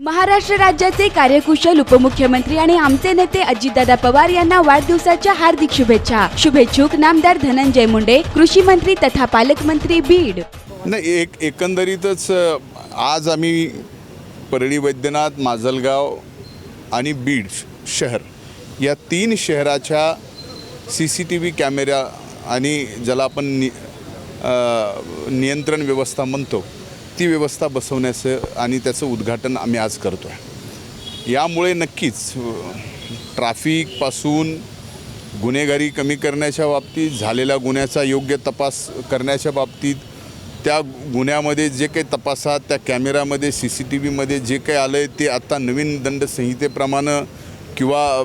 महाराष्ट्र राज्याचे कार्यकुशल उपमुख्यमंत्री आणि आमचे नेते अजितदादा पवार यांना वाढदिवसाच्या हार्दिक शुभेच्छा. शुभेच्छुक नामदार धनंजय मुंडे कृषी मंत्री तथा पालकमंत्री बीड. नाही एक एकंदरीतच आज आम्ही परळी वैद्यनाथ माजलगाव आणि बीड शहर या तीन शहराच्या C C T V camera आणि ज्याला आपण नि नियंत्रण व्यवस्था म्हणतो ती व्यवस्था बसवण्याचं आणि त्याचं उद्घाटन आम्ही आज करतो आहे यामुळे नक्कीच ट्राफिकपासून गुन्हेगारी कमी करण्याच्या बाबतीत झालेल्या गुन्ह्याचा योग्य तपास करण्याच्या बाबतीत त्या गुन्ह्यामध्ये जे काही तपासात त्या कॅमेरामध्ये सी सी टी व्हीमध्ये जे काही आलं आहे ते आत्ता नवीन दंडसंहितेप्रमाणे किंवा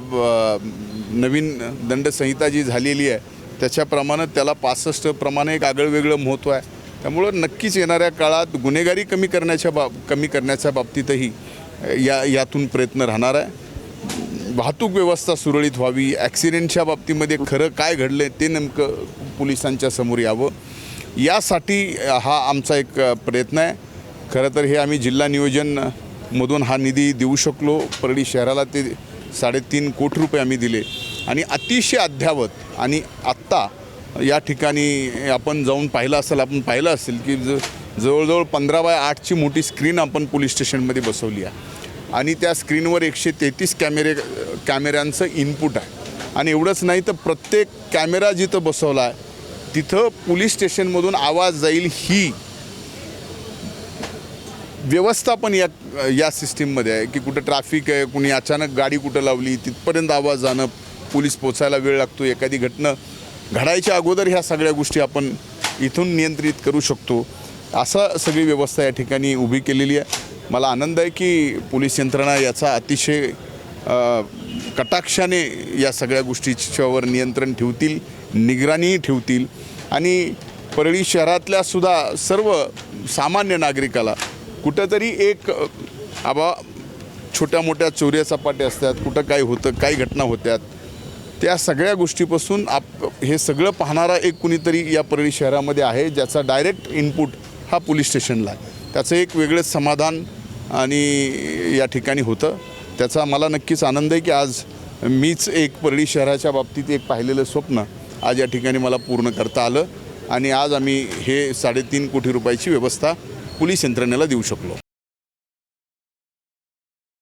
नवीन दंडसंहिता जी झालेली आहे त्याच्याप्रमाणे त्याला पासष्ट प्रमाणे एक आगळंवेगळं महत्त्व आहे. त्यामुळं नक्कीच येणाऱ्या काळात गुन्हेगारी कमी करण्याच्या बाब कमी करण्याच्या बाबतीतही या यातून प्रयत्न राहणार आहे. वाहतूक व्यवस्था सुरळीत व्हावी ॲक्सिडेंटच्या बाबतीमध्ये खरं काय घडलं ते नेमकं पोलिसांच्या समोर यावं. यासाठी हा आमचा एक प्रयत्न आहे. खरं तर हे आम्ही जिल्हा नियोजनमधून हा निधी देऊ शकलो. परळी शहराला ते साडेतीन कोटी रुपये आम्ही दिले. आणि अतिशय अद्यावत आणि आत्ता या ठिकाणी आपण जाऊन पाहिलं असेल आपण पाहिलं असेल की ज जवळजवळ पंधरा बाय आठची मोठी स्क्रीन आपण पोलीस स्टेशनमध्ये बसवली आहे. आणि त्या स्क्रीनवर एकशे तेहतीस कॅमेरे कॅमेऱ्यांचं इनपुट आहे. आणि एवढंच नाही तर प्रत्येक कॅमेरा जिथं बसवला आहे तिथं पोलीस स्टेशनमधून आवाज जाईल ही व्यवस्था पण या या सिस्टीममध्ये आहे. की कुठं ट्रॅफिक आहे कुणी अचानक गाडी कुठं लावली तिथपर्यंत आवाज जाणं पोलीस पोचायला वेळ लागतो एखादी घटना घडायच्या अगोदर ह्या सगळ्या गोष्टी आपण इथून नियंत्रित करू शकतो. असं सगळी व्यवस्था या ठिकाणी उभी केलेली आहे. मला आनंद आहे की पोलीस यंत्रणा याचा अतिशय कटाक्षाने या सगळ्या गोष्टीच्यावर नियंत्रण ठेवतील निगराणीही ठेवतील. आणि परळी शहरातल्या सुद्धा सर्व सामान्य नागरिकाला कुठंतरी एक आबा छोट्या मोठ्या चोऱ्या चपाट्या असतात कुठं काय होतं काय घटना होत्यात त्या सगळ्या गोष्टीपासून आप हे सगळं पाहणारा एक कुणीतरी या परळी शहरामध्ये आहे ज्याचा डायरेक्ट इनपुट हा पोलीस स्टेशनला आहे. त्याचं एक वेगळंच समाधान आणि या ठिकाणी होतं. त्याचा मला नक्कीच आनंद आहे की आज मीच एक परळी शहराच्या बाबतीत एक पाहिलेलं स्वप्न आज या ठिकाणी मला पूर्ण करता आलं आणि आज आम्ही हे साडेतीन कोटी रुपयाची व्यवस्था पोलीस यंत्रणेला देऊ शकलो.